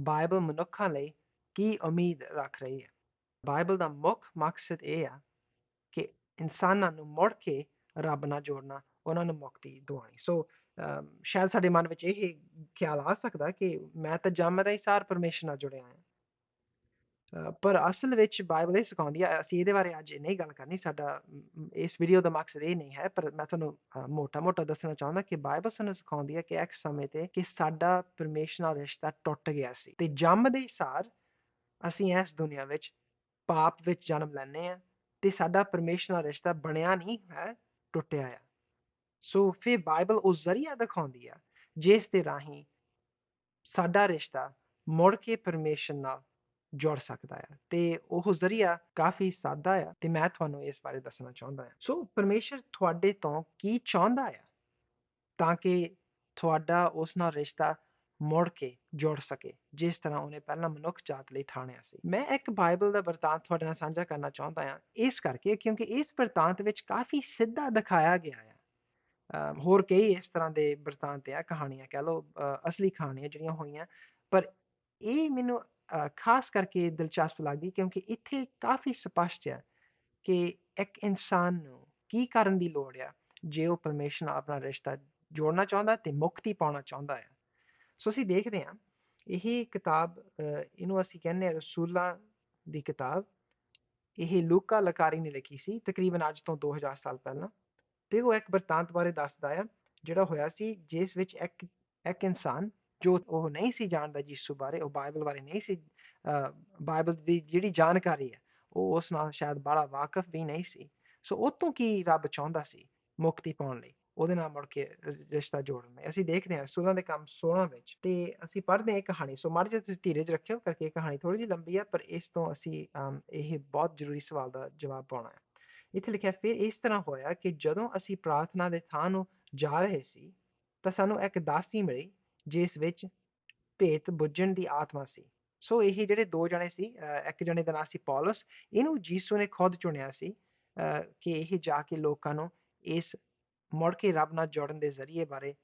Bible ਮਨੁੱਖਾਂ ਲਈ ਕੀ ਉਮੀਦ ਰੱਖ ਰਹੀ ਹੈ ਬਾਈਬਲ ਦਾ ਮੁੱਖ ਮਕਸਦ ਇਹ ਆ ਕਿ ਇਨਸਾਨਾਂ ਨੂੰ ਮੁੜ ਕੇ ਰੱਬ ਨਾਲ ਜੋੜਨਾ ਉਹਨਾਂ ਨੂੰ ਮੁਕਤੀ ਦਿਵਾਉਣੀ ਸੋ ਸ਼ਾਇਦ ਸਾਡੇ ਮਨ ਵਿੱਚ ਇਹ ਖਿਆਲ ਆ ਸਕਦਾ ਕਿ ਮੈਂ ਤਾਂ ਜੰਮਦਾ ਹੀ ਸਾਰ ਪਰਮੇਸ਼ਰ ਨਾਲ ਜੁੜਿਆ ਹਾਂ ਪਰ ਅਸਲ ਵਿੱਚ ਬਾਈਬਲ ਇਹ ਸਿਖਾਉਂਦੀ ਹੈ ਅਸੀਂ ਇਹਦੇ ਬਾਰੇ ਅੱਜ ਨਹੀਂ ਗੱਲ ਕਰਨੀ, ਸਾਡਾ ਇਸ ਵੀਡੀਓ ਦਾ ਮਕਸਦ ਇਹ ਨਹੀਂ ਹੈ, ਪਰ ਮੈਂ ਤੁਹਾਨੂੰ ਮੋਟਾ-ਮੋਟਾ ਦੱਸਣਾ ਚਾਹੁੰਦਾ ਕਿ ਬਾਈਬਲ ਸਾਨੂੰ ਸਿਖਾਉਂਦੀ ਹੈ ਕਿ ਇੱਕ ਸਮੇਂ ਤੇ ਕਿ ਸਾਡਾ ਪਰਮੇਸ਼ਰ ਨਾਲ ਰਿਸ਼ਤਾ ਟੁੱਟ ਗਿਆ ਸੀ ਤੇ ਜੰਮਦੇ ਸਾਰ ਅਸੀਂ ਇਸ ਦੁਨੀਆ ਵਿੱਚ ਪਾਪ ਵਿੱਚ ਜਨਮ ਲੈਨੇ ਆ ਤੇ ਸਾਡਾ ਪਰਮੇਸ਼ਰ ਨਾਲ ਰਿਸ਼ਤਾ ਬਣਿਆ ਨਹੀਂ ਹੈ, ਟੁੱਟਿਆ ਆ। ਸੋ ਫਿਰ ਬਾਈਬਲ ਉਹ ਜ਼ਰੀਆ ਦਿਖਾਉਂਦੀ ਆ ਜਿਸ ਦੇ ਰਾਹੀਂ ਸਾਡਾ ਰਿਸ਼ਤਾ ਮੁੜ ਕੇ ਪਰਮੇਸ਼ਰ ਨਾਲ ਜੁੜ ਸਕਦਾ ਹੈ ਤੇ ਉਹ ਜ਼ਰੀਆ ਕਾਫੀ ਸਾਦਾ ਆ, ਤੇ ਮੈਂ ਤੁਹਾਨੂੰ ਇਸ ਬਾਰੇ ਦੱਸਣਾ ਚਾਹੁੰਦਾ ਹਾਂ ਸੋ ਪਰਮੇਸ਼ਰ ਤੁਹਾਡੇ ਤੋਂ ਕੀ ਚਾਹੁੰਦਾ ਹੈ ਤਾਂ ਕਿ ਤੁਹਾਡਾ ਉਸ ਨਾਲ ਰਿਸ਼ਤਾ ਮੁੜ ਕੇ ਜੁੜ ਸਕੇ, ਜਿਸ ਤਰ੍ਹਾਂ ਉਹਨੇ ਪਹਿਲਾਂ ਮਨੁੱਖ ਜਾਤ ਲਈ ਠਾਣਿਆ ਸੀ। ਮੈਂ ਇੱਕ ਬਾਈਬਲ ਦਾ ਵਰਤਾਂਤ ਤੁਹਾਡੇ ਨਾਲ ਸਾਂਝਾ ਕਰਨਾ ਚਾਹੁੰਦਾ ਹਾਂ ਇਸ ਕਰਕੇ ਕਿਉਂਕਿ ਇਸ ਵਰਤਾਂਤ ਵਿੱਚ ਕਾਫੀ ਸਿੱਧਾ ਦਿਖਾਇਆ ਗਿਆ ਹੈ ਹੋਰ ਕਈ ਇਸ ਤਰ੍ਹਾਂ ਦੇ ਵਰਤਾਂਤ ਆ, ਕਹਾਣੀਆਂ ਕਹ ਲਓ ਅਸਲੀ ਕਹਾਣੀਆਂ ਜਿਹੜੀਆਂ ਹੋਈਆਂ, ਪਰ ਇਹ ਮੈਨੂੰ ਖਾਸ ਕਰਕੇ ਦਿਲਚਸਪ ਲੱਗਦੀ ਕਿਉਂਕਿ ਇੱਥੇ ਕਾਫੀ ਸਪਸ਼ਟ ਹੈ ਕਿ ਇੱਕ ਇਨਸਾਨ ਨੂੰ ਕੀ ਕਰਨ ਦੀ ਲੋੜ ਆ ਜੇ ਉਹ ਪਰਮੇਸ਼ਰ ਨਾਲ ਆਪਣਾ ਰਿਸ਼ਤਾ ਜੋੜਨਾ ਚਾਹੁੰਦਾ ਤੇ ਮੁਕਤੀ ਪਾਉਣਾ ਚਾਹੁੰਦਾ ਹੈ ਸੋ ਅਸੀਂ ਦੇਖਦੇ ਹਾਂ ਇਹ ਕਿਤਾਬ ਇਹਨੂੰ ਅਸੀਂ ਕਹਿੰਦੇ ਹਾਂ ਰਸੂਲਾਂ ਦੀ ਕਿਤਾਬ ਇਹ ਲੂਕਾ ਲਕਾਰੀ ਨੇ ਲਿਖੀ ਸੀ ਤਕਰੀਬਨ ਅੱਜ ਤੋਂ 2000 ਸਾਲ ਪਹਿਲਾਂ ਤੇ ਉਹ ਇੱਕ ਵਰਤਾਂਤ ਬਾਰੇ ਦੱਸਦਾ ਹੈ ਜਿਹੜਾ ਹੋਇਆ ਸੀ ਜਿਸ ਵਿੱਚ ਇੱਕ ਇੱਕ ਇਨਸਾਨ ਜੋ ਉਹ ਨਹੀਂ ਸੀ ਜਾਣਦਾ ਯਿਸੂ ਬਾਰੇ, ਉਹ ਬਾਈਬਲ ਬਾਰੇ ਨਹੀਂ ਸੀ ਬਾਈਬਲ ਦੀ ਜਿਹੜੀ ਜਾਣਕਾਰੀ ਹੈ, ਉਹ ਉਸ ਨਾਲ ਸ਼ਾਇਦ ਬੜਾ ਵਾਕਿਫ ਵੀ ਨਹੀਂ ਸੀ। ਸੋ ਉਹ ਤੋਂ ਕੀ ਰੱਬ ਚਾਹੁੰਦਾ ਸੀ ਮੁਕਤੀ ਪਾਉਣ ਲਈ? ਉਹਦੇ ਨਾਲ ਮੁੜ ਕੇ ਰਿਸ਼ਤਾ ਜੋੜਨ ਲਈ। ਅਸੀਂ ਦੇਖਦੇ ਹਾਂ ਸੂਲਾਂ ਦੇ ਕੰਮ 16 ਵਿੱਚ, ਤੇ ਅਸੀਂ ਪੜ੍ਹਦੇ ਹਾਂ ਇਹ ਕਹਾਣੀ। ਸੋ ਮਰ ਜੇ ਤੁਸੀਂ ਧੀਰਜ ਰੱਖਿਓ ਕਰਕੇ ਇਹ ਕਹਾਣੀ ਥੋੜੀ ਜਿਹੀ ਲੰਬੀ ਹੈ, ਪਰ ਇਸ ਤੋਂ ਅਸੀਂ ਇਹ ਬਹੁਤ ਜ਼ਰੂਰੀ ਸਵਾਲ ਦਾ ਜਵਾਬ ਪਾਉਣਾ ਹੈ। ਇੱਥੇ ਲਿਖਿਆ ਫਿਰ ਇਸ ਤਰ੍ਹਾਂ ਹੋਇਆ ਕਿ ਜਦੋਂ ਅਸੀਂ ਪ੍ਰਾਰਥਨਾ ਦੇ ਥਾਂ ਨੂੰ ਜਾ ਰਹੇ ਸੀ, ਤਾਂ ਸਾਨੂੰ ਇੱਕ ਦਾਸੀ ਮਿਲੀ ਜਿਸ ਵਿੱਚ ਭੇਤ ਬੁੱਝਣ ਦੀ ਆਤਮਾ ਸੀ। ਸੋ ਇਹ ਜਿਹੜੇ ਦੋ ਜਣੇ ਸੀ ਇੱਕ ਜਣੇ ਦਾ ਨਾਮ ਸੀ ਪੌਲਸ, ਇਹਨੂੰ ਜੀਸੂ ਨੇ ਖੁਦ ਚੁਣਿਆ ਸੀ ਕਿ ਇਹ ਜਾ ਕੇ ਲੋਕਾਂ ਨੂੰ ਇਸ ਮੁੜ ਕੇ ਰੱਬ ਨਾਲ ਜੋੜਨ ਦੇ ਜ਼ਰੀਏ ਬਾਰੇ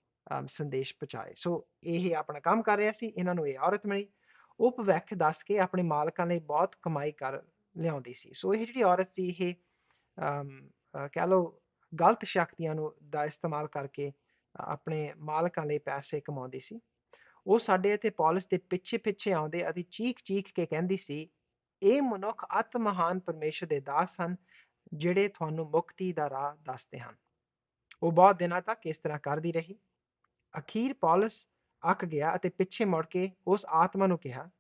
ਸੰਦੇਸ਼ ਪਹੁੰਚਾਏ। ਸੋ ਇਹ ਆਪਣਾ ਕੰਮ ਕਰ ਰਿਹਾ ਸੀ, ਇਹਨਾਂ ਨੂੰ ਇਹ ਔਰਤ ਮਿਲੀ। ਉਹ ਭਵਿੱਖ ਦੱਸ ਕੇ ਆਪਣੇ ਮਾਲਕਾਂ ਲਈ ਬਹੁਤ ਕਮਾਈ ਕਰ ਲਿਆਉਂਦੀ ਸੀ। ਸੋ ਇਹ ਜਿਹੜੀ ਔਰਤ ਸੀ, ਇਹ ਕਹ ਲਓ, ਗਲਤ ਸ਼ਕਤੀਆਂ ਨੂੰ ਦਾ ਇਸਤੇਮਾਲ ਕਰਕੇ ਆਪਣੇ ਮਾਲਕਾਂ ਲਈ ਪੈਸੇ ਕਮਾਉਂਦੀ ਸੀ। ਉਹ ਸਾਡੇ ਇੱਥੇ ਪੌਲਸ ਦੇ ਪਿੱਛੇ ਪਿੱਛੇ ਆਉਂਦੇ ਅਤੇ ਚੀਖ ਚੀਖ ਕੇ ਕਹਿੰਦੀ ਸੀ, ਇਹ ਮਨੁੱਖ ਅਤ ਮਹਾਨ ਪਰਮੇਸ਼ਰ ਦੇ ਦਾਸ ਹਨ, ਜਿਹੜੇ ਤੁਹਾਨੂੰ ਮੁਕਤੀ ਦਾ ਰਾਹ ਦੱਸਦੇ ਹਨ। ਉਹ ਬਹੁਤ ਦਿਨਾਂ ਤੱਕ ਇਸ ਤਰ੍ਹਾਂ ਕਰਦੀ ਰਹੀ। ਅਖੀਰ ਪੌਲਸ ਅੱਕ ਗਿਆ ਅਤੇ ਪਿੱਛੇ ਮੁੜ ਕੇ ਉਸ ਆਤਮਾ ਨੂੰ ਕਿਹਾ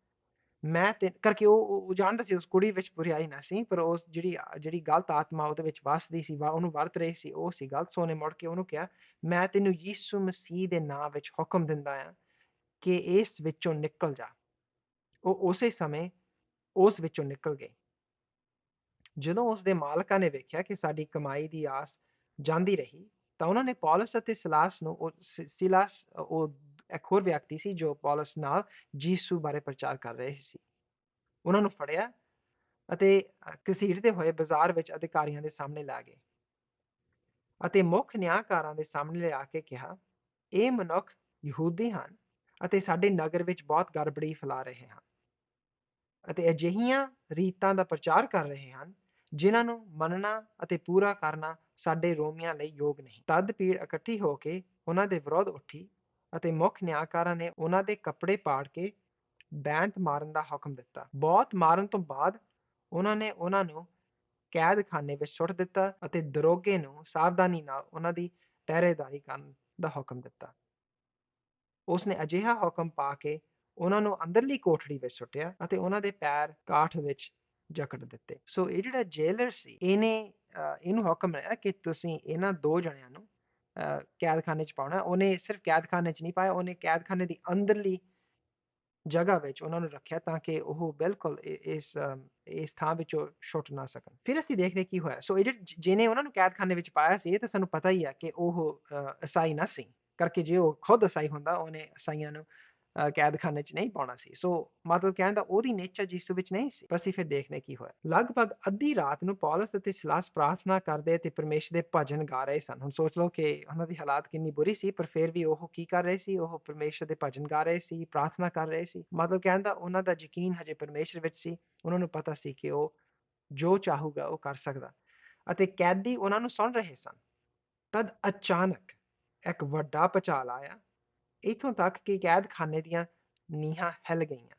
ਮੈਂ ਤੇ ਕਰਕੇ ਉਹ ਜਾਣਦਾ ਸੀ ਉਸ ਕੁੜੀ ਵਿੱਚ ਬੁਰਾਈ ਨਾ ਸੀ, ਪਰ ਉਸ ਜਿਹੜੀ ਜਿਹੜੀ ਗਲਤ ਆਤਮਾ ਉਹਦੇ ਵਿੱਚ ਵਸਦੀ ਸੀ ਉਹਨੂੰ ਵਰਤ ਰਹੀ ਸੀ, ਉਹ ਸੀ ਗਲਤ। ਸੋਨੇ ਮੁੜ ਕੇ ਉਹਨੂੰ ਕਿਹਾ, ਮੈਂ ਤੈਨੂੰ ਯੀਸ਼ੂ ਮਸੀਹ ਦੇ ਨਾਮ ਵਿੱਚ ਹੁਕਮ ਦਿੰਦਾ ਆ ਕਿ ਇਸ ਵਿੱਚੋਂ ਨਿਕਲ ਜਾ। ਉਹ ਉਸੇ ਸਮੇਂ ਉਸ ਵਿੱਚੋਂ ਨਿਕਲ ਗਏ। ਜਦੋਂ ਉਸ ਦੇ ਮਾਲਕਾਂ ਨੇ ਵੇਖਿਆ ਕਿ ਸਾਡੀ ਕਮਾਈ ਦੀ ਆਸ ਜਾਂਦੀ ਰਹੀ, ਤਾਂ ਉਹਨਾਂ ਨੇ ਪੌਲਸ ਅਤੇ ਸਿਲਾਸ ਨੂੰ, ਉਹ ਸਿਲਾਸ ਉਹ ਇੱਕ ਹੋਰ ਵਿਅਕਤੀ ਸੀ ਜੋ ਪੌਲਸ ਨਾਲ ਜੀਸੂ ਬਾਰੇ ਪ੍ਰਚਾਰ ਕਰ ਰਹੇ ਸੀ। ਉਹਨਾਂ ਨੂੰ ਫੜਿਆ ਅਤੇ ਘਸੀਟਦੇ ਹੋਏ ਬਾਜ਼ਾਰ ਵਿੱਚ ਅਧਿਕਾਰੀਆਂ ਦੇ ਸਾਹਮਣੇ ਲਾ ਗਏ ਅਤੇ ਮੁੱਖ ਨਿਆਂਕਾਰਾਂ ਦੇ ਸਾਹਮਣੇ ਲਿਆ ਕੇ ਕਿਹਾ, ਇਹ ਮਨੁੱਖ ਯਹੂਦੀ ਹਨ ਅਤੇ ਸਾਡੇ ਨਗਰ ਵਿੱਚ ਬਹੁਤ ਗੜਬੜੀ ਫੈਲਾ ਰਹੇ ਹਨ ਅਤੇ ਅਜਿਹੀਆਂ ਰੀਤਾਂ ਦਾ ਪ੍ਰਚਾਰ ਕਰ ਰਹੇ ਹਨ ਜਿਨ੍ਹਾਂ ਨੂੰ ਮੰਨਣਾ ਅਤੇ ਪੂਰਾ ਕਰਨਾ ਸਾਡੇ ਰੋਮੀਆਂ ਲਈ ਯੋਗ ਨਹੀਂ। ਤਦ ਪੀੜ ਇਕੱਠੀ ਹੋ ਕੇ ਉਹਨਾਂ ਦੇ ਵਿਰੋਧ ਉੱਠੀ ਅਤੇ ਮੁੱਖ ਨਿਆਂਕਾਰਾਂ ਨੇ ਉਹਨਾਂ ਦੇ ਕੱਪੜੇ ਪਾੜ ਕੇ ਬੈਂਤ ਮਾਰਨ ਦਾ ਹੁਕਮ ਦਿੱਤਾ। ਬਹੁਤ ਮਾਰਨ ਤੋਂ ਬਾਅਦ ਉਹਨਾਂ ਨੇ ਉਹਨਾਂ ਨੂੰ ਕੈਦਖਾਨੇ ਵਿੱਚ ਸੁੱਟ ਦਿੱਤਾ ਅਤੇ ਦਰੋਗੇ ਨੂੰ ਸਾਵਧਾਨੀ ਨਾਲ ਉਹਨਾਂ ਦੀ ਪਹਿਰੇਦਾਰੀ ਕਰਨ ਦਾ ਹੁਕਮ ਦਿੱਤਾ। ਉਸਨੇ ਅਜਿਹਾ ਹੁਕਮ ਪਾ ਕੇ ਉਹਨਾਂ ਨੂੰ ਅੰਦਰਲੀ ਕੋਠੜੀ ਵਿੱਚ ਸੁੱਟਿਆ ਅਤੇ ਉਹਨਾਂ ਦੇ ਪੈਰ ਕਾਠ ਵਿੱਚ ਜਕੜ ਦਿੱਤੇ। ਸੋ ਇਹ ਜਿਹੜਾ ਜੇਲਰ ਸੀ, ਇਹਨੇ ਇਹਨੂੰ ਹੁਕਮ ਲਾਇਆ ਕਿ ਤੁਸੀਂ ਇਹਨਾਂ ਦੋ ਜਣਿਆਂ ਨੂੰ ਕੈਦਖਾਨੇ 'ਚ ਪਾਉਣਾ। ਉਹਨੇ ਸਿਰਫ ਕੈਦਖਾਨੇ 'ਚ ਨਹੀਂ ਪਾਇਆ, ਉਹਨੇ ਕੈਦਖਾਨੇ ਦੀ ਅੰਦਰਲੀ ਜਗ੍ਹਾ ਵਿੱਚ ਉਹਨਾਂ ਨੂੰ ਰੱਖਿਆ ਤਾਂ ਕਿ ਉਹ ਬਿਲਕੁਲ ਇਸ ਇਸ ਥਾਂ ਵਿੱਚੋਂ ਛੁੱਟ ਨਾ ਸਕਣ। ਫਿਰ ਅਸੀਂ ਦੇਖਦੇ ਕੀ ਹੋਇਆ। ਸੋ ਇਹ ਜਿਹਨੇ ਉਹਨਾਂ ਨੂੰ ਕੈਦਖਾਨੇ ਵਿੱਚ ਪਾਇਆ ਸੀ, ਇਹ ਤਾਂ ਸਾਨੂੰ ਪਤਾ ਹੀ ਹੈ ਕਿ ਉਹ ਈਸਾਈ ਨਾ ਸੀ। ਕਰਕੇ ਜੇ ਉਹ ਖੁਦ ਈਸਾਈ ਹੁੰਦਾ, ਉਹਨੇ ਈਸਾਈਆਂ ਨੂੰ ਕੈਦਖਾਨੇ 'ਚ ਨਹੀਂ ਪਾਉਣਾ ਸੀ ਸੋ ਮਤਲਬ ਕਹਿਣ ਦਾ ਉਹਦੀ ਨੇਚਰ ਯਿਸੂ ਵਿੱਚ ਨਹੀਂ ਸੀ ਪਰ ਅਸੀਂ ਫਿਰ ਦੇਖਨੇ ਕੀ ਹੋਇਆ ਲਗਭਗ ਅੱਧੀ ਰਾਤ ਨੂੰ ਪੌਲਸ ਅਤੇ ਸਿਲਾਸ ਪ੍ਰਾਰਥਨਾ ਕਰਦੇ ਤੇ ਪਰਮੇਸ਼ਰ ਦੇ ਭਜਨ ਗਾ ਰਹੇ ਸਨ ਹੁਣ ਸੋਚ ਲਓ ਕਿ ਉਹਨਾਂ ਦੀ ਹਾਲਾਤ ਕਿੰਨੀ ਬੁਰੀ ਸੀ ਪਰ ਫਿਰ ਵੀ ਉਹ ਕੀ ਕਰ ਰਹੇ ਸੀ ਉਹ ਪਰਮੇਸ਼ਰ ਦੇ ਭਜਨ ਗਾ ਰਹੇ ਸੀ ਪ੍ਰਾਰਥਨਾ ਕਰ ਰਹੇ ਸੀ ਮਤਲਬ ਕਹਿਣ ਦਾ ਉਹਨਾਂ ਦਾ ਯਕੀਨ ਹਜੇ ਪਰਮੇਸ਼ਰ ਵਿੱਚ ਸੀ ਉਹਨਾਂ ਨੂੰ ਪਤਾ ਸੀ ਕਿ ਉਹ ਜੋ ਚਾਹੂਗਾ ਉਹ ਕਰ ਸਕਦਾ ਅਤੇ ਕੈਦੀ ਉਹਨਾਂ ਨੂੰ ਸੁਣ ਰਹੇ ਸਨ ਤਦ ਅਚਾਨਕ ਇੱਕ ਵੱਡਾ ਭਚਾਲ ਆਇਆ ਇੱਥੋਂ ਤੱਕ ਕਿ ਕੈਦਖਾਨੇ ਦੀਆਂ ਨੀਹਾਂ ਹਿੱਲ ਗਈਆਂ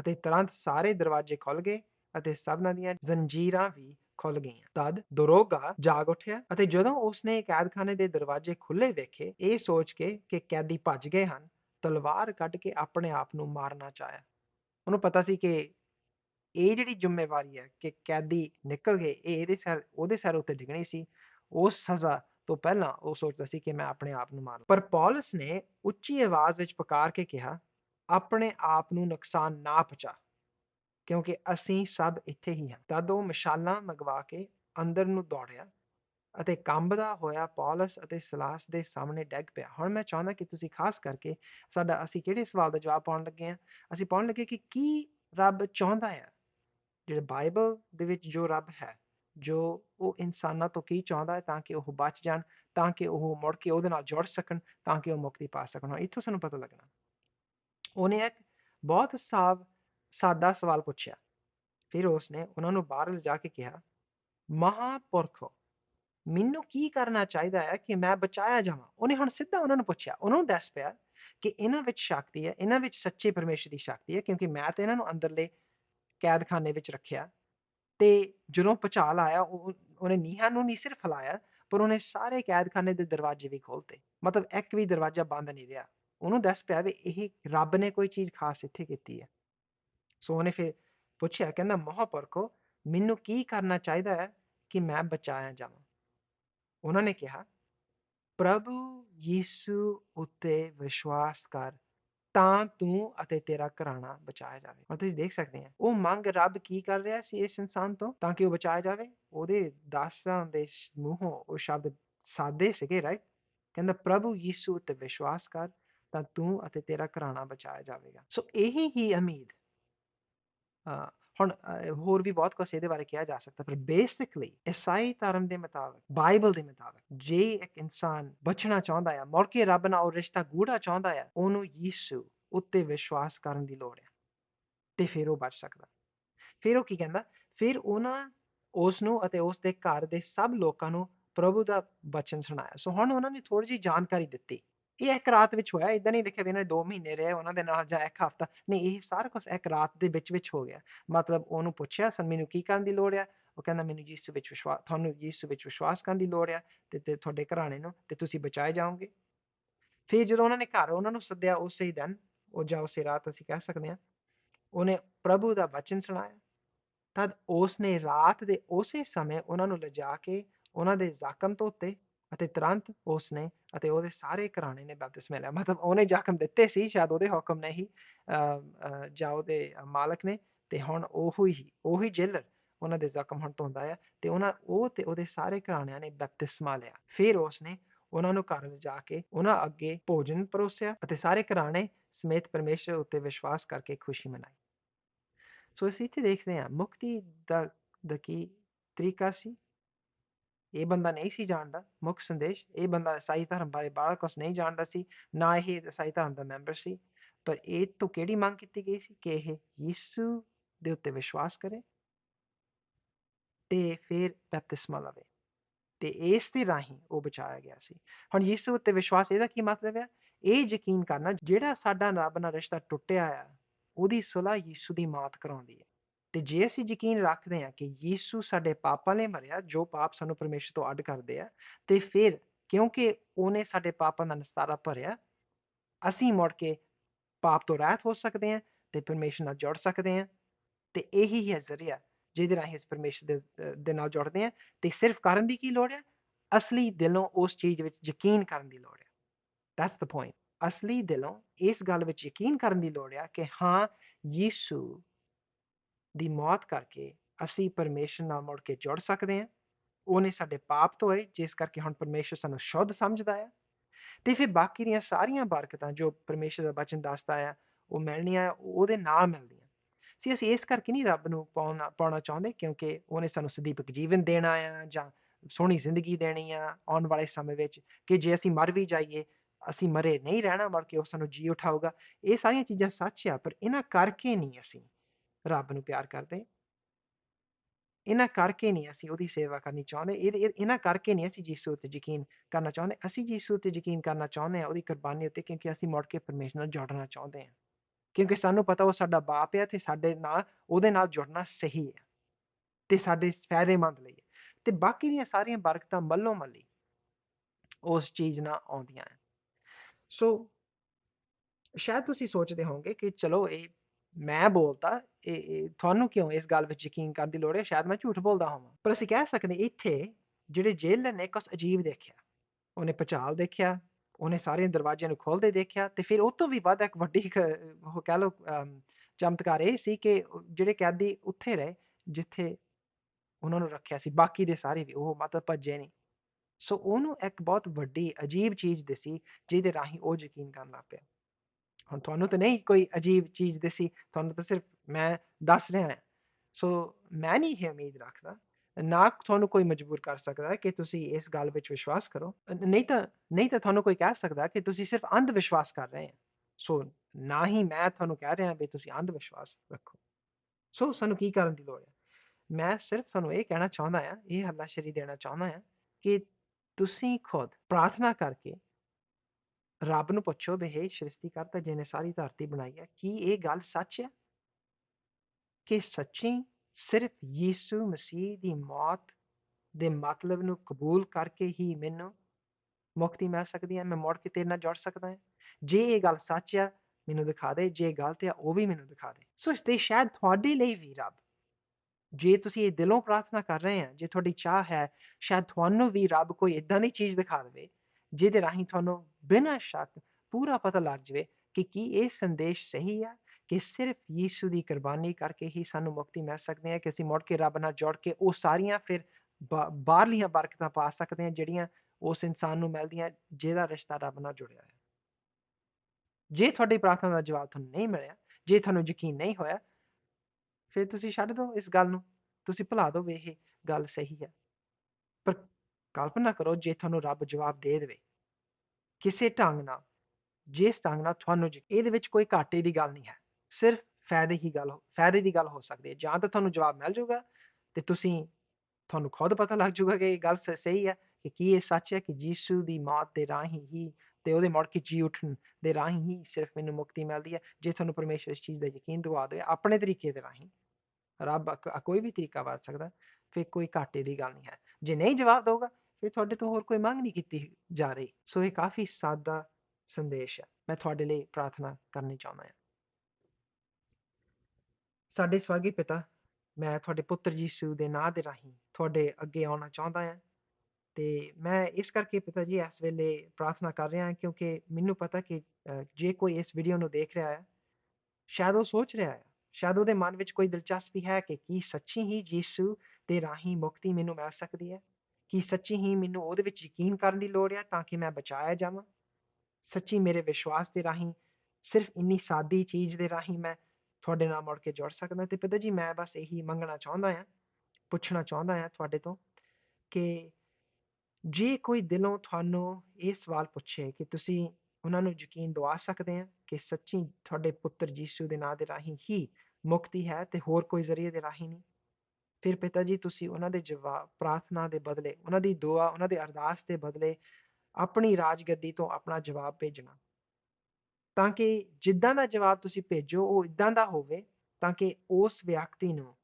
ਅਤੇ ਤੁਰੰਤ ਸਾਰੇ ਦਰਵਾਜ਼ੇ ਖੁੱਲ ਗਏ ਅਤੇ ਸਭਨਾਂ ਦੀਆਂ ਜ਼ੰਜੀਰਾਂ ਵੀ ਖੁੱਲ ਗਈਆਂ। ਤਦ ਦਰੋਗਾ ਜਾਗ ਉੱਠਿਆ ਅਤੇ ਜਦੋਂ ਉਸਨੇ ਕੈਦਖਾਨੇ ਦੇ ਦਰਵਾਜ਼ੇ ਖੁੱਲੇ ਵੇਖੇ, ਇਹ ਸੋਚ ਕੇ ਕਿ ਕੈਦੀ ਭੱਜ ਗਏ ਹਨ, ਤਲਵਾਰ ਕੱਢ ਕੇ ਆਪਣੇ ਆਪ ਨੂੰ ਮਾਰਨਾ ਚਾਹਿਆ। ਉਹਨੂੰ ਪਤਾ ਸੀ ਕਿ ਇਹ ਜਿਹੜੀ ਜ਼ਿੰਮੇਵਾਰੀ ਹੈ ਕਿ ਕੈਦੀ ਨਿਕਲ ਗਏ, ਇਹ ਇਹਦੇ ਸਿਰ, ਉਹਦੇ ਸਿਰ ਉੱਤੇ ਡਿੱਗਣੀ ਸੀ, ਉਹ ਸਜ਼ਾ ਤੋਂ ਪਹਿਲਾਂ ਉਹ ਸੋਚਦਾ ਸੀ ਕਿ ਮੈਂ ਆਪਣੇ ਆਪ ਨੂੰ ਮਾਰ। ਪਰ ਪੌਲਸ ਨੇ ਉੱਚੀ ਆਵਾਜ਼ ਵਿੱਚ ਪੁਕਾਰ ਕੇ ਕਿਹਾ, ਆਪਣੇ ਆਪ ਨੂੰ ਨੁਕਸਾਨ ਨਾ ਪਹੁੰਚਾ, ਕਿਉਂਕਿ ਅਸੀਂ ਸਭ ਇੱਥੇ ਹੀ ਹਾਂ। ਤਦ ਉਹ ਮਸ਼ਾਲਾਂ ਮੰਗਵਾ ਕੇ ਅੰਦਰ ਨੂੰ ਦੌੜਿਆ ਅਤੇ ਕੰਬਦਾ ਹੋਇਆ ਪੌਲਸ ਅਤੇ ਸਲਾਸ ਦੇ ਸਾਹਮਣੇ ਡੈਗ ਪਿਆ। ਹੁਣ ਮੈਂ ਚਾਹੁੰਦਾ ਕਿ ਤੁਸੀਂ ਖਾਸ ਕਰਕੇ ਸਾਡਾ ਅਸੀਂ ਕਿਹੜੇ ਸਵਾਲ ਦਾ ਜਵਾਬ ਪਾਉਣ ਲੱਗੇ ਹਾਂ? ਅਸੀਂ ਪਾਉਣ ਲੱਗੇ ਕਿ ਕੀ ਰੱਬ ਚਾਹੁੰਦਾ ਹੈ? ਜਿਹੜੇ ਬਾਈਬਲ ਦੇ ਵਿੱਚ ਜੋ ਰੱਬ ਹੈ ਜੋ ਉਹ ਇਨਸਾਨਾਂ ਤੋਂ ਕੀ ਚਾਹੁੰਦਾ ਹੈ, ਤਾਂ ਕਿ ਉਹ ਬਚ ਜਾਣ, ਤਾਂ ਕਿ ਉਹ ਮੁੜ ਕੇ ਉਹਦੇ ਨਾਲ ਜੁੜ ਸਕਣ, ਤਾਂ ਕਿ ਉਹ ਮੁਕਤੀ ਪਾ ਸਕਣ। ਇੱਥੋਂ ਸਾਨੂੰ ਪਤਾ ਲੱਗਣਾ। ਉਹਨੇ ਇੱਕ ਬਹੁਤ ਸਾਫ਼ ਸਾਦਾ ਸਵਾਲ ਪੁੱਛਿਆ। ਫਿਰ ਉਸਨੇ ਉਹਨਾਂ ਨੂੰ ਬਾਹਰ ਲਿਜਾ ਕੇ ਕਿਹਾ, ਮਹਾਪੁਰਖੋ ਮੈਨੂੰ ਕੀ ਕਰਨਾ ਚਾਹੀਦਾ ਹੈ ਕਿ ਮੈਂ ਬਚਾਇਆ ਜਾਵਾਂ? ਉਹਨੇ ਹੁਣ ਸਿੱਧਾ ਉਹਨਾਂ ਨੂੰ ਪੁੱਛਿਆ। ਉਹਨਾਂ ਨੂੰ ਦੱਸ ਪਿਆ ਕਿ ਇਹਨਾਂ ਵਿੱਚ ਸ਼ਕਤੀ ਹੈ, ਇਹਨਾਂ ਵਿੱਚ ਸੱਚੇ ਪਰਮੇਸ਼ਰ ਦੀ ਸ਼ਕਤੀ ਹੈ, ਕਿਉਂਕਿ ਮੈਂ ਤਾਂ ਇਹਨਾਂ ਨੂੰ ਅੰਦਰਲੇ ਕੈਦਖਾਨੇ ਵਿੱਚ ਰੱਖਿਆ। ਤੇ ਜਦੋਂ ਪਚਾਲ ਆਇਆ ਉਹਨੇ ਨੀਹਾਂ ਨੂੰ ਨਹੀਂ ਸਿਰਫ ਹਲਾਇਆ, ਪਰ ਉਹਨੇ ਸਾਰੇ ਕੈਦਖਾਨੇ ਦੇ ਦਰਵਾਜ਼ੇ ਵੀ ਖੋਲਤੇ। ਮਤਲਬ ਇੱਕ ਵੀ ਦਰਵਾਜ਼ਾ ਬੰਦ ਨਹੀਂ ਰਿਹਾ। ਉਹਨੂੰ ਦੱਸ ਪਿਆ ਵੀ ਇਹ ਰੱਬ ਨੇ ਕੋਈ ਚੀਜ਼ ਖਾਸ ਇੱਥੇ ਕੀਤੀ ਹੈ। ਸੋ ਉਹਨੇ ਫਿਰ ਪੁੱਛਿਆ, ਕਹਿੰਦਾ, ਮਹਾਪੁਰਖੋ, ਮੈਨੂੰ ਕੀ ਕਰਨਾ ਚਾਹੀਦਾ ਹੈ ਕਿ ਮੈਂ ਬਚਾਇਆ ਜਾਵਾਂ? ਉਹਨਾਂ ਨੇ ਕਿਹਾ, ਪ੍ਰਭੂ ਯੀਸੂ ਉੱਤੇ ਵਿਸ਼ਵਾਸ ਕਰ ਤਾਂ ਤੂੰ ਅਤੇ ਤੇਰਾ ਘਰਾਣਾ ਬਚਾਇਆ ਜਾਵੇ। ਔਰ ਤੁਸੀਂ ਦੇਖ ਸਕਦੇ ਆ, ਉਹ ਮੰਗ ਰੱਬ ਕੀ ਕਰ ਰਿਹਾ ਸੀ ਇਸ ਇਨਸਾਨ ਤੋਂ? ਤਾਂ ਕਿ ਉਹ ਬਚਾਇਆ ਜਾਵੇ? ਉਹਦੇ ਦਾਸਾਂ ਦੇ ਮੂੰਹੋਂ ਉਹ ਸ਼ਬਦ ਸਾਦੇ ਸੀਗੇ ਰਾਈਟ ਕਹਿੰਦਾ, ਪ੍ਰਭੂ ਯੀਸੂ ਤੇ ਵਿਸ਼ਵਾਸ ਕਰ, ਤਾਂ ਤੂੰ ਅਤੇ ਤੇਰਾ ਘਰਾਣਾ ਬਚਾਇਆ ਜਾਵੇਗਾ। ਸੋ ਇਹੀ ਹੀ ਉਮੀਦ। ਹੁਣ ਹੋਰ ਵੀ ਬਹੁਤ ਕੁਝ ਇਹਦੇ ਬਾਰੇ ਕਿਹਾ ਜਾ ਸਕਦਾ, ਪਰ ਬੇਸਿਕਲੀ ਈਸਾਈ ਧਰਮ ਦੇ ਮੁਤਾਬਕ, ਬਾਈਬਲ ਦੇ ਮੁਤਾਬਕ ਜੇ ਇੱਕ ਇਨਸਾਨ ਬਚਣਾ ਚਾਹੁੰਦਾ ਹੈ ਮੁੜ ਕੇ ਰੱਬ ਨਾਲ ਉਹ ਰਿਸ਼ਤਾ ਗੂੜਾ ਚਾਹੁੰਦਾ ਹੈ ਉਹਨੂੰ ਯੀਸ਼ੂ ਉੱਤੇ ਵਿਸ਼ਵਾਸ ਕਰਨ ਦੀ ਲੋੜ ਹੈ ਤੇ ਫਿਰ ਉਹ ਬਚ ਸਕਦਾ। ਫਿਰ ਉਹ ਕੀ ਕਹਿੰਦਾ? ਫਿਰ ਉਹਨਾਂ ਉਸ ਨੂੰ ਅਤੇ ਉਸ ਦੇ ਘਰ ਦੇ ਸਭ ਲੋਕਾਂ ਨੂੰ ਪ੍ਰਭੂ ਦਾ ਬਚਨ ਸੁਣਾਇਆ। ਸੋ ਹੁਣ ਉਹਨਾਂ ਨੇ ਥੋੜੀ ਜੀ ਜਾਣਕਾਰੀ ਦਿੱਤੀ। ਇਹ ਇੱਕ ਰਾਤ ਵਿੱਚ ਹੋਇਆ ਇਦਾਂ ਨਹੀਂ ਦੇਖਿਆ ਵੀ ਇਹਨਾਂ ਨੇ 2 ਮਹੀਨੇ ਰਹੇ, ਉਹਨਾਂ ਦੇ ਨਾਲ ਜਾਂ ਇੱਕ ਹਫ਼ਤਾ। ਨਹੀਂ, ਇਹ ਸਾਰਾ ਕੁਝ ਇੱਕ ਰਾਤ ਦੇ ਵਿੱਚ ਵਿੱਚ ਹੋ ਗਿਆ। ਮਤਲਬ ਉਹਨੂੰ ਪੁੱਛਿਆ, ਸਨ, ਮੈਨੂੰ ਕੀ ਕਰਨ ਦੀ ਲੋੜ ਹੈ ਉਹ ਕਹਿੰਦਾ, ਮੈਨੂੰ ਯਿਸੂ ਵਿੱਚ ਵਿਸ਼ਵਾਸ ਤੁਹਾਨੂੰ ਯਿਸੂ ਵਿੱਚ ਵਿਸ਼ਵਾਸ ਕਰਨ ਦੀ ਲੋੜ ਆ ਤੇ ਤੇ ਤੁਹਾਡੇ ਘਰਾਣੇ ਨੂੰ, ਤੇ ਤੁਸੀਂ ਬਚਾਏ ਜਾਓਗੇ। ਫਿਰ ਜਦੋਂ ਉਹਨਾਂ ਨੇ ਘਰ ਉਹਨਾਂ ਨੂੰ ਸੱਦਿਆ ਉਸੇ ਹੀ ਦਿਨ, ਉਹ ਜਾਂ ਉਸੇ ਰਾਤ ਅਸੀਂ ਕਹਿ ਸਕਦੇ ਹਾਂ, ਉਹਨੇ ਪ੍ਰਭੂ ਦਾ ਵਚਨ ਸੁਣਾਇਆ। ਤਦ ਉਸ ਨੇ ਰਾਤ ਦੇ ਉਸੇ ਸਮੇਂ ਉਹਨਾਂ ਨੂੰ ਲਿਜਾ ਕੇ ਉਹਨਾਂ ਦੇ ਜ਼ਖਮ ਧੋਤੇ ਅਤੇ ਤੁਰੰਤ ਉਸ ਨੇ ਅਤੇ ਉਹਦੇ ਸਾਰੇ ਘਰਾਣੇ ਨੇ ਬਪਤਿਸਮਾ ਲਿਆ ਮਤਲਬ ਉਹਨੇ ਜ਼ਖਮ ਦਿੱਤੇ ਸੀ, ਸ਼ਾਇਦ ਉਹਦੇ ਹੁਕਮ ਨੇ ਹੀ ਜਾਂ ਉਹਦੇ ਮਾਲਕ ਨੇ, ਤੇ ਹੁਣ ਉਹ ਹੀ ਉਹੀ ਜੇਲਰ ਉਹਨਾਂ ਦੇ ਜ਼ਖਮ ਹੁਣ ਧੋਂਦਾ ਆ ਤੇ ਉਹਨਾਂ, ਉਹ ਤੇ ਉਹਦੇ ਸਾਰੇ ਘਰਾਣਿਆਂ ਨੇ ਬਪਤਿਸਮਾ ਲਿਆ। ਫਿਰ ਉਸ ਨੇ ਉਹਨਾਂ ਨੂੰ ਘਰ ਲਿਜਾ ਕੇ ਉਹਨਾਂ ਅੱਗੇ ਭੋਜਨ ਪਰੋਸਿਆ ਅਤੇ ਸਾਰੇ ਘਰਾਣੇ ਸਮੇਤ ਪਰਮੇਸ਼ਰ ਉੱਤੇ ਵਿਸ਼ਵਾਸ ਕਰਕੇ ਖੁਸ਼ੀ ਮਨਾਈ। ਸੋ ਅਸੀਂ ਇੱਥੇ ਦੇਖਦੇ ਹਾਂ, ਮੁਕਤੀ ਦਾ ਦਾ ਕੀ ਤਰੀਕਾ ਸੀ? ਇਹ ਬੰਦਾ ਨਹੀਂ ਸੀ ਜਾਣਦਾ, ਮੁੱਖ ਸੰਦੇਸ਼, ਇਹ ਬੰਦਾ ਈਸਾਈ ਧਰਮ ਬਾਰੇ ਬਾਹਰ ਕੁਝ ਨਹੀਂ ਜਾਣਦਾ ਸੀ, ਨਾ ਇਹ ਈਸਾਈ ਧਰਮ ਦਾ ਮੈਂਬਰ ਸੀ, ਪਰ ਇਹ ਤੋਂ ਕਿਹੜੀ ਮੰਗ ਕੀਤੀ ਗਈ ਸੀ ਕਿ ਇਹ ਯਿਸੂ ਦੇ ਉੱਤੇ ਵਿਸ਼ਵਾਸ ਕਰੇ ਤੇ ਫਿਰ ਬਪਤਿਸਮਾ ਲਵੇ ਤੇ ਇਸ ਦੇ ਰਾਹੀਂ ਉਹ ਬਚਾਇਆ ਗਿਆ ਸੀ। ਹੁਣ ਯਿਸੂ ਉੱਤੇ ਵਿਸ਼ਵਾਸ ਇਹਦਾ ਕੀ ਮਤਲਬ ਹੈ? ਇਹ ਯਕੀਨ ਕਰਨਾ ਜਿਹੜਾ ਸਾਡਾ ਰੱਬ ਨਾਲ ਰਿਸ਼ਤਾ ਟੁੱਟਿਆ ਆ, ਉਹਦੀ ਸੁਲਾ ਯਿਸੂ ਦੀ ਮਾਤ ਕਰਾਉਂਦੀ ਹੈ। ਤੇ ਜੇ ਅਸੀਂ ਯਕੀਨ ਰੱਖਦੇ ਹਾਂ ਕਿ ਯੀਸੂ ਸਾਡੇ ਪਾਪਾਂ ਲਈ ਮਰਿਆ, ਜੋ ਪਾਪ ਸਾਨੂੰ ਪਰਮੇਸ਼ਰ ਤੋਂ ਅੱਡ ਕਰਦੇ ਆ, ਤੇ ਫਿਰ ਕਿਉਂਕਿ ਉਹਨੇ ਸਾਡੇ ਪਾਪਾਂ ਦਾ ਨਿਸਤਾਰਾ ਭਰਿਆ, ਅਸੀਂ ਮੁੜ ਕੇ ਪਾਪ ਤੋਂ ਰਹਿਤ ਹੋ ਸਕਦੇ ਹਾਂ ਤੇ ਪਰਮੇਸ਼ਰ ਨਾਲ ਜੁੜ ਸਕਦੇ ਹਾਂ, ਤੇ ਇਹੀ ਹੈ ਜ਼ਰੀਆ ਜਿਹਦੇ ਰਾਹੀਂ ਇਸ ਪਰਮੇਸ਼ਰ ਦੇ ਦੇ ਨਾਲ ਜੁੜਦੇ ਹਾਂ, ਤੇ ਸਿਰਫ ਕਰਨ ਦੀ ਕੀ ਲੋੜ ਹੈ ਅਸਲੀ ਦਿਲੋਂ ਉਸ ਚੀਜ਼ ਵਿੱਚ ਯਕੀਨ ਕਰਨ ਦੀ ਲੋੜ ਹੈ ਦੈਟਸ ਦ ਪੁਆਇੰਟ ਅਸਲੀ ਦਿਲੋਂ ਇਸ ਗੱਲ ਵਿੱਚ ਯਕੀਨ ਕਰਨ ਦੀ ਲੋੜ ਹੈ ਕਿ ਹਾਂ, ਯੀਸੂ ਦੀ ਮੌਤ ਕਰਕੇ ਅਸੀਂ ਪਰਮੇਸ਼ਰ ਨਾਲ ਮੁੜ ਕੇ ਜੁੜ ਸਕਦੇ ਹਾਂ। ਉਹਨੇ ਸਾਡੇ ਪਾਪ ਧੋਏ ਜਿਸ ਕਰਕੇ ਹੁਣ ਪਰਮੇਸ਼ਰ ਸਾਨੂੰ ਸ਼ੁੱਧ ਸਮਝਦਾ ਹੈ ਤੇ ਫਿਰ ਬਾਕੀ ਦੀਆਂ ਸਾਰੀਆਂ ਬਰਕਤਾਂ ਜੋ ਪਰਮੇਸ਼ਰ ਦਾ ਬਚਨ ਦੱਸਦਾ ਆ, ਉਹ ਮਿਲਣੀਆਂ ਉਹਦੇ ਨਾਲ ਮਿਲਦੀਆਂ। ਸੀ ਅਸੀਂ ਇਸ ਕਰਕੇ ਨਹੀਂ ਰੱਬ ਨੂੰ ਪਾਉਣਾ ਪਾਉਣਾ ਚਾਹੁੰਦੇ, ਕਿਉਂਕਿ ਉਹਨੇ ਸਾਨੂੰ ਸਦੀਪਕ ਜੀਵਨ ਦੇਣਾ ਆ, ਜਾਂ ਸੋਹਣੀ ਜ਼ਿੰਦਗੀ ਦੇਣੀ ਆ, ਆਉਣ ਵਾਲੇ ਸਮੇਂ ਵਿੱਚ, ਕਿ ਜੇ ਅਸੀਂ ਮਰ ਵੀ ਜਾਈਏ, ਅਸੀਂ ਮਰੇ ਨਹੀਂ ਰਹਿਣਾ ਮਰ ਕੇ ਉਹ ਸਾਨੂੰ ਜੀ ਉਠਾਊਗਾ। ਇਹ ਸਾਰੀਆਂ ਚੀਜ਼ਾਂ ਸੱਚ ਆ, ਪਰ ਇਹਨਾਂ ਕਰਕੇ ਨਹੀਂ ਅਸੀਂ ਰੱਬ ਨੂੰ ਪਿਆਰ ਕਰਦੇ ਇਹਨਾਂ ਕਰਕੇ ਨਹੀਂ ਅਸੀਂ ਉਹਦੀ ਸੇਵਾ ਕਰਨੀ ਚਾਹੁੰਦੇ। ਇਹਨਾਂ ਕਰਕੇ ਨਹੀਂ ਅਸੀਂ ਯੀਸ਼ੂ ਉੱਤੇ ਯਕੀਨ ਕਰਨਾ ਚਾਹੁੰਦੇ। ਅਸੀਂ ਯੀਸ਼ੂ ਉੱਤੇ ਯਕੀਨ ਕਰਨਾ ਚਾਹੁੰਦੇ ਹਾਂ ਉਹਦੀ ਕੁਰਬਾਨੀ ਉੱਤੇ ਕਿਉਂਕਿ ਅਸੀਂ ਮੁੜ ਕੇ ਪਰਮੇਸ਼ਰ ਨਾਲ ਜੁੜਨਾ ਚਾਹੁੰਦੇ ਹਾਂ। ਕਿਉਂਕਿ ਸਾਨੂੰ ਪਤਾ ਉਹ ਸਾਡਾ ਬਾਪ ਹੈ ਤੇ ਸਾਡੇ ਨਾਲ, ਉਹਦੇ ਨਾਲ ਜੁੜਨਾ ਸਹੀ ਹੈ ਤੇ ਸਾਡੇ ਫਾਇਦੇਮੰਦ ਲਈ ਤੇ ਬਾਕੀ ਦੀਆਂ ਸਾਰੀਆਂ ਬਰਕਤਾਂ ਮੱਲੋ ਮੱਲੀ ਉਸ ਚੀਜ਼ ਨਾਲ ਆਉਂਦੀਆਂ ਹਨ ਸੋ ਸ਼ਾਇਦ ਤੁਸੀਂ ਸੋਚਦੇ ਹੋਵੋਗੇ ਕਿ ਚਲੋ ਇਹ ਮੈਂ ਬੋਲਤਾ ਇਹ ਤੁਹਾਨੂੰ ਕਿਉਂ ਇਸ ਗੱਲ ਵਿੱਚ ਯਕੀਨ ਕਰਨ ਦੀ ਲੋੜ ਹੈ? ਸ਼ਾਇਦ ਮੈਂ ਝੂਠ ਬੋਲਦਾ ਹਾਂ ਪਰ ਅਸੀਂ ਕਹਿ ਸਕਦੇ ਇੱਥੇ ਜਿਹੜੇ ਜੇਲਰ ਨੇ ਕੁਝ ਅਜੀਬ ਦੇਖਿਆ। ਉਹਨੇ ਪਚਾਲ ਦੇਖਿਆ, ਉਹਨੇ ਸਾਰੇ ਦਰਵਾਜ਼ਿਆਂ ਨੂੰ ਖੋਲਦੇ ਦੇਖਿਆ ਤੇ ਫਿਰ ਉਹ ਤੋਂ ਵੀ ਵੱਧ ਇੱਕ ਵੱਡੀ ਉਹ ਕਹਿ ਲੋ ਚਮਤਕਾਰ ਇਹ ਸੀ ਕਿ ਜਿਹੜੇ ਕੈਦੀ ਉੱਥੇ ਰਹੇ, ਜਿੱਥੇ ਉਹਨਾਂ ਨੂੰ ਰੱਖਿਆ ਸੀ, ਬਾਕੀ ਦੇ ਸਾਰੇ ਵੀ, ਉਹ ਮਤਲਬ ਭੱਜੇ ਨਹੀਂ। ਸੋ ਉਹਨੂੰ ਇੱਕ ਬਹੁਤ ਵੱਡੀ, ਅਜੀਬ ਚੀਜ਼ ਦਸੀ, ਜਿਹਦੇ ਰਾਹੀਂ ਉਹ ਯਕੀਨ ਕਰਨ ਲੱਗ ਪਿਆ। ਹੁਣ ਤੁਹਾਨੂੰ ਤਾਂ ਨਹੀਂ ਕੋਈ ਅਜੀਬ ਚੀਜ਼ ਦਿਸੀ, ਤੁਹਾਨੂੰ ਤਾਂ ਸਿਰਫ ਮੈਂ ਦੱਸ ਰਿਹਾ ਸੋ ਮੈਂ ਨਹੀਂ ਇਹ ਉਮੀਦ ਰੱਖਦਾ, ਨਾ ਤੁਹਾਨੂੰ ਕੋਈ ਮਜਬੂਰ ਕਰ ਸਕਦਾ ਕਿ ਤੁਸੀਂ ਇਸ ਗੱਲ ਵਿੱਚ ਵਿਸ਼ਵਾਸ ਕਰੋ। ਨਹੀਂ ਤਾਂ ਨਹੀਂ ਤਾਂ ਤੁਹਾਨੂੰ ਕੋਈ ਕਹਿ ਸਕਦਾ ਕਿ ਤੁਸੀਂ ਸਿਰਫ ਅੰਧ ਵਿਸ਼ਵਾਸ ਕਰ ਰਹੇ ਹੋ। ਸੋ ਨਾ ਹੀ ਮੈਂ ਤੁਹਾਨੂੰ ਕਹਿ ਰਿਹਾ ਵੀ ਤੁਸੀਂ ਅੰਧ ਵਿਸ਼ਵਾਸ ਰੱਖੋ। ਸੋ ਸਾਨੂੰ ਕੀ ਕਰਨ ਦੀ ਲੋੜ ਹੈ? ਮੈਂ ਸਿਰਫ ਤੁਹਾਨੂੰ ਇਹ ਕਹਿਣਾ ਚਾਹੁੰਦਾ ਹਾਂ, ਇਹ ਹੱਲਾਸ਼ੇਰੀ ਦੇਣਾ ਚਾਹੁੰਦਾ ਹਾਂ ਕਿ ਤੁਸੀਂ ਖੁਦ ਪ੍ਰਾਰਥਨਾ ਕਰਕੇ ਰੱਬ ਨੂੰ ਪੁੱਛੋ ਵੀ ਹੈ ਸ੍ਰਿਸ਼ਟੀਕਰਤਾ ਜਿਹਨੇ ਸਾਰੀ ਧਰਤੀ ਬਣਾਈ ਹੈ, ਕੀ ਇਹ ਗੱਲ ਸੱਚ ਹੈ? ਕਿ ਸੱਚੀ ਸਿਰਫ ਯੀਸ਼ੂ ਮਸੀਹ ਦੀ ਮੌਤ ਦੇ ਮਤਲਬ ਨੂੰ ਕਬੂਲ ਕਰਕੇ ਹੀ ਮੈਨੂੰ ਮੁਕਤੀ ਮਿਲ ਸਕਦੀ ਹੈ? ਮੈਂ ਮੁੜ ਕੇ ਤੇਰੇ ਨਾਲ ਜੁੜ ਸਕਦਾ ਹਾਂ? ਜੇ ਇਹ ਗੱਲ ਸੱਚ ਆ, ਮੈਨੂੰ ਦਿਖਾ ਦੇ। ਜੇ ਗਲਤ ਆ, ਉਹ ਵੀ ਮੈਨੂੰ ਦਿਖਾ ਦੇ। ਸੋ ਤੇ ਸ਼ਾਇਦ ਤੁਹਾਡੇ ਲਈ ਵੀ ਰੱਬ, ਜੇ ਤੁਸੀਂ ਇਹ ਦਿਲੋਂ ਪ੍ਰਾਰਥਨਾ ਕਰ ਰਹੇ ਆ, ਜੇ ਤੁਹਾਡੀ ਚਾਹ ਹੈ, ਸ਼ਾਇਦ ਤੁਹਾਨੂੰ ਵੀ ਰੱਬ ਕੋਈ ਇਦਾਂ ਦੀ ਚੀਜ਼ ਦਿਖਾ ਦੇਵੇ ਜਿਹਦੇ ਰਾਹੀਂ ਤੁਹਾਨੂੰ ਬਿਨਾਂ ਸ਼ੱਕ ਪੂਰਾ ਪਤਾ ਲੱਗ ਜਾਵੇ ਕਿ ਕੀ ਇਹ ਸੰਦੇਸ਼ ਸਹੀ ਹੈ ਕਿ ਸਿਰਫ ਯੀਸ਼ੂ ਦੀ ਕੁਰਬਾਨੀ ਕਰਕੇ ਹੀ ਸਾਨੂੰ ਮੁਕਤੀ ਮਿਲ ਸਕਦੀ ਹੈ, ਕਿ ਅਸੀਂ ਮੁੜ ਕੇ ਰੱਬ ਨਾਲ ਜੋੜ ਕੇ ਉਹ ਸਾਰੀਆਂ ਫਿਰ ਬਾਹਰਲੀਆਂ ਬਰਕਤਾਂ ਪਾ ਸਕਦੇ ਹਾਂ, ਜਿਹੜੀਆਂ ਉਸ ਇਨਸਾਨ ਨੂੰ ਮਿਲਦੀਆਂ, ਜਿਹਦਾ ਰਿਸ਼ਤਾ ਰੱਬ ਨਾਲ ਜੁੜਿਆ ਹੈ ਜੇ ਤੁਹਾਡੀ ਪ੍ਰਾਰਥਨਾ ਦਾ ਜਵਾਬ ਤੁਹਾਨੂੰ ਨਹੀਂ ਮਿਲਿਆ, ਜੇ ਤੁਹਾਨੂੰ ਯਕੀਨ ਨਹੀਂ ਹੋਇਆ, ਫਿਰ ਤੁਸੀਂ ਛੱਡ ਦਿਓ ਇਸ ਗੱਲ ਨੂੰ। ਤੁਸੀਂ ਭੁਲਾ ਦਿਓ ਵੀ ਇਹ ਗੱਲ ਸਹੀ ਹੈ ਪਰ ਕਲਪਨਾ ਕਰੋ ਜੇ ਤੁਹਾਨੂੰ ਰੱਬ ਜਵਾਬ ਦੇ ਦੇਵੇ। ਕਿਸੇ ਢੰਗ ਨਾਲ, ਜਿਸ ਢੰਗ ਨਾਲ ਤੁਹਾਨੂੰ ਇਹਦੇ ਵਿੱਚ ਕੋਈ ਘਾਟੇ ਦੀ ਗੱਲ ਨਹੀਂ ਹੈ। ਸਿਰਫ ਫਾਇਦੇ ਹੀ ਗੱਲ ਫਾਇਦੇ ਦੀ ਗੱਲ ਹੋ ਸਕਦੀ ਹੈ। ਜਾਂ ਤਾਂ ਤੁਹਾਨੂੰ ਜਵਾਬ ਮਿਲ ਜਾਊਗਾ ਤੇ ਤੁਸੀਂ ਤੁਹਾਨੂੰ ਖੁਦ ਪਤਾ ਲੱਗ ਜਾਊਗਾ ਕਿ ਇਹ ਗੱਲ ਸ, ਸਹੀ ਹੈ ਕਿ ਕੀ ਇਹ ਸੱਚ ਹੈ ਕਿ ਯੀਸ਼ੂ ਦੀ ਮੌਤ ਦੇ ਰਾਹੀਂ ਹੀ ਤੇ ਉਹਦੇ ਮੁੜ ਕੇ ਜੀ ਉੱਠਣ ਦੇ ਰਾਹੀਂ ਹੀ ਸਿਰਫ ਮੈਨੂੰ ਮੁਕਤੀ ਮਿਲਦੀ ਹੈ। ਜੇ ਤੁਹਾਨੂੰ ਪਰਮੇਸ਼ਰ ਇਸ ਚੀਜ਼ ਦਾ ਯਕੀਨ ਦਿਵਾ ਦੇਵੇ ਆਪਣੇ ਤਰੀਕੇ ਦੇ ਰਾਹੀਂ, ਰੱਬ ਕੋਈ ਵੀ ਤਰੀਕਾ ਵਰਤ ਸਕਦਾ, ਫਿਰ ਕੋਈ ਘਾਟੇ ਦੀ ਗੱਲ ਨਹੀਂ ਹੈ। ਜੇ ਨਹੀਂ ਜਵਾਬ ਦਊਗਾ ਫਿਰ ਤੁਹਾਡੇ ਤੋਂ ਹੋਰ ਕੋਈ ਮੰਗ ਨਹੀਂ ਕੀਤੀ ਜਾ ਰਹੀ ਸੋ ਇਹ ਕਾਫੀ ਸਾਦਾ ਸੰਦੇਸ਼ ਹੈ ਮੈਂ ਤੁਹਾਡੇ ਲਈ ਪ੍ਰਾਰਥਨਾ ਕਰਨੀ ਚਾਹੁੰਦਾ ਹਾਂ ਸਾਡੇ ਸਵਾਗੀ ਪਿਤਾ ਮੈਂ ਤੁਹਾਡੇ ਪੁੱਤਰ ਯੀਸ਼ੂ ਦੇ ਨਾਂ ਦੇ ਰਾਹੀਂ ਤੁਹਾਡੇ ਅੱਗੇ ਆਉਣਾ ਚਾਹੁੰਦਾ ਹਾਂ ਤੇ ਮੈਂ ਇਸ ਕਰਕੇ ਪਿਤਾ ਜੀ ਇਸ ਵੇਲੇ ਪ੍ਰਾਰਥਨਾ ਕਰ ਰਿਹਾ ਹਾਂ ਕਿਉਂਕਿ ਮੈਨੂੰ ਪਤਾ ਕਿ ਜੇ ਕੋਈ ਇਸ ਵੀਡੀਓ ਨੂੰ ਦੇਖ ਰਿਹਾ ਹੈ ਸ਼ਾਇਦ ਉਹ ਸੋਚ ਰਿਹਾ ਹੈ ਸ਼ਾਇਦ ਉਹਦੇ ਮਨ ਵਿੱਚ ਕੋਈ ਦਿਲਚਸਪੀ ਹੈ ਕਿ ਕੀ ਸੱਚੀ ਹੀ ਯੀਸ਼ੂ ਦੇ ਰਾਹੀਂ ਮੁਕਤੀ ਮੈਨੂੰ ਮਿਲ ਸਕਦੀ ਹੈ ਕਿ ਸੱਚੀ ਹੀ ਮੈਨੂੰ ਉਹਦੇ ਵਿੱਚ ਯਕੀਨ ਕਰਨ ਦੀ ਲੋੜ ਹੈ ਤਾਂ ਕਿ ਮੈਂ ਬਚਾਇਆ ਜਾਵਾਂ। ਸੱਚੀ ਮੇਰੇ ਵਿਸ਼ਵਾਸ ਦੇ ਰਾਹੀਂ, ਸਿਰਫ ਇੰਨੀ ਸਾਦੀ ਚੀਜ਼ ਦੇ ਰਾਹੀਂ ਮੈਂ ਤੁਹਾਡੇ ਨਾਲ ਮੁੜ ਕੇ ਜੁੜ ਸਕਦਾ। ਤੇ ਪਿਤਾ ਜੀ, ਮੈਂ ਬਸ ਇਹੀ ਮੰਗਣਾ ਚਾਹੁੰਦਾ ਹਾਂ, ਪੁੱਛਣਾ ਚਾਹੁੰਦਾ ਹਾਂ ਤੁਹਾਡੇ ਤੋਂ ਕਿ ਜੇ ਕੋਈ ਦਿਲੋਂ ਤੁਹਾਨੂੰ ਇਹ ਸਵਾਲ ਪੁੱਛੇ ਕਿ ਤੁਸੀਂ ਉਹਨਾਂ ਨੂੰ ਯਕੀਨ ਦਵਾ ਸਕਦੇ ਆ ਕਿ ਸੱਚੀ ਤੁਹਾਡੇ ਪੁੱਤਰ ਯੀਸ਼ੂ ਦੇ ਨਾਂ ਦੇ ਰਾਹੀਂ ਹੀ ਮੁਕਤੀ ਹੈ ਤੇ ਹੋਰ ਕੋਈ ਜ਼ਰੀਏ ਦੇ ਰਾਹੀਂ ਨਹੀਂ ਫਿਰ ਪਿਤਾ ਜੀ ਤੁਸੀਂ ਉਹਨਾਂ ਦੇ ਜਵਾਬ ਪ੍ਰਾਰਥਨਾ ਦੇ ਬਦਲੇ, ਉਹਨਾਂ ਦੀ ਦੁਆ, ਉਹਨਾਂ ਦੇ ਅਰਦਾਸ ਦੇ ਬਦਲੇ ਆਪਣੀ ਰਾਜਗੱਦੀ ਤੋਂ ਆਪਣਾ ਜਵਾਬ ਭੇਜਣਾ। ਤਾਂ ਕਿ ਜਿੱਦਾਂ ਦਾ ਜਵਾਬ ਤੁਸੀਂ ਭੇਜੋ, ਉਹ ਇਦਾਂ ਦਾ ਹੋਵੇ ਤਾਂ ਕਿ ਉਸ ਵਿਅਕਤੀ ਨੂੰ,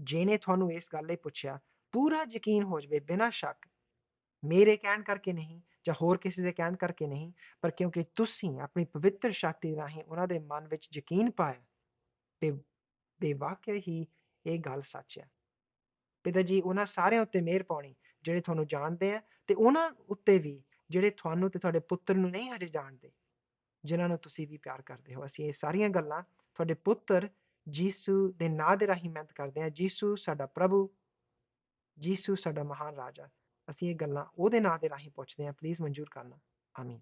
ਜਿਹਨੇ ਤੁਹਾਨੂੰ ਇਸ ਗੱਲ ਲਈ ਪੁੱਛਿਆ, ਪੂਰਾ ਯਕੀਨ ਹੋ ਜਾਵੇ, ਬਿਨਾਂ ਸ਼ੱਕ, ਮੇਰੇ ਕਹਿਣ ਕਰਕੇ ਨਹੀਂ ਜਾਂ ਹੋਰ ਕਿਸੇ ਦੇ ਕਹਿਣ ਕਰਕੇ ਨਹੀਂ, ਪਰ ਕਿਉਂਕਿ ਤੁਸੀਂ ਆਪਣੀ ਪਵਿੱਤਰ ਸ਼ਕਤੀ ਰਾਹੀਂ ਉਹਨਾਂ ਦੇ ਮਨ ਵਿੱਚ ਯਕੀਨ ਪਾਇਆ ਤੇ ਬੇਵਾਕਿਆ ਹੀ ਇਹ ਗੱਲ ਸੱਚ ਹੈ। ਪਿਤਾ ਜੀ ਉਹਨਾਂ ਸਾਰਿਆਂ ਉੱਤੇ ਮਿਹਰ ਪਾਉਣੀ, ਜਿਹੜੇ ਤੁਹਾਨੂੰ ਜਾਣਦੇ ਆ ਤੇ ਉਹਨਾਂ ਉੱਤੇ ਵੀ, ਜਿਹੜੇ ਤੁਹਾਨੂੰ ਤੇ ਤੁਹਾਡੇ ਪੁੱਤਰ ਨੂੰ ਨਹੀਂ ਹਜੇ ਜਾਣਦੇ, ਜਿਨ੍ਹਾਂ ਨੂੰ ਤੁਸੀਂ ਵੀ ਪਿਆਰ ਕਰਦੇ ਹੋ। ਅਸੀਂ ਇਹ ਸਾਰੀਆਂ ਗੱਲਾਂ ਤੁਹਾਡੇ ਪੁੱਤਰ ਜੀਸੂ ਦੇ ਨਾਂ ਦੇ ਰਾਹੀਂ ਮਿਹਨਤ ਕਰਦੇ ਹਾਂ ਜੀਸੂ ਸਾਡਾ ਪ੍ਰਭੂ, ਜੀਸੂ ਸਾਡਾ ਮਹਾਨ ਰਾਜਾ। ਅਸੀਂ ਇਹ ਗੱਲਾਂ ਉਹਦੇ ਨਾਂ ਦੇ ਰਾਹੀਂ ਪੁੱਛਦੇ ਹਾਂ। ਪਲੀਜ਼ ਮਨਜ਼ੂਰ ਕਰਨਾ। ਆਮੀਨ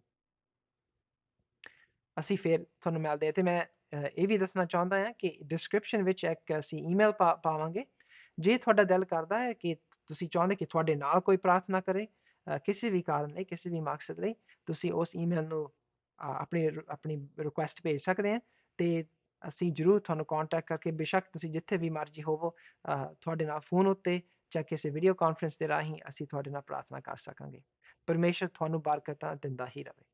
ਅਸੀਂ ਫਿਰ ਤੁਹਾਨੂੰ ਮਿਲਦੇ ਹਾਂ ਤੇ ਮੈਂ ਇਹ ਵੀ ਦੱਸਣਾ ਚਾਹੁੰਦਾ ਹਾਂ ਕਿ ਡਿਸਕ੍ਰਿਪਸ਼ਨ ਵਿੱਚ ਇੱਕ ਅਸੀਂ ਈਮੇਲ ਪਾਵਾਂਗੇ। ਜੇ ਤੁਹਾਡਾ ਦਿਲ ਕਰਦਾ ਹੈ ਕਿ ਤੁਸੀਂ ਚਾਹੁੰਦੇ ਕਿ ਤੁਹਾਡੇ ਨਾਲ ਕੋਈ ਪ੍ਰਾਰਥਨਾ ਕਰੇ ਕਿਸੇ ਵੀ ਕਾਰਨ ਲਈ ਕਿਸੇ ਵੀ ਮਕਸਦ ਲਈ ਤੁਸੀਂ ਉਸ ਈਮੇਲ ਨੂੰ ਅਹ, ਆਪਣੀ ਆਪਣੀ ਰਿਕੁਐਸਟ ਭੇਜ ਸਕਦੇ ਹਾਂ ਤੇ ਅਸੀਂ ਜ਼ਰੂਰ ਤੁਹਾਨੂੰ ਕੰਟੈਕਟ ਕਰਕੇ ਬੇਸ਼ੱਕ ਤੁਸੀਂ ਜਿੱਥੇ ਵੀ ਮਰਜ਼ੀ ਹੋਵੋ ਤੁਹਾਡੇ ਨਾਲ ਫੋਨ ਉੱਤੇ ਜਾਂ ਕਿਸੇ ਵੀਡੀਓ ਕਾਨਫਰੰਸ ਦੇ ਰਾਹੀਂ ਅਸੀਂ ਤੁਹਾਡੇ ਨਾਲ ਪ੍ਰਾਰਥਨਾ ਕਰ ਸਕਾਂਗੇ। ਪਰਮੇਸ਼ਰ ਤੁਹਾਨੂੰ ਬਰਕਤਾਂ ਦਿੰਦਾ ਹੀ ਰਹੇ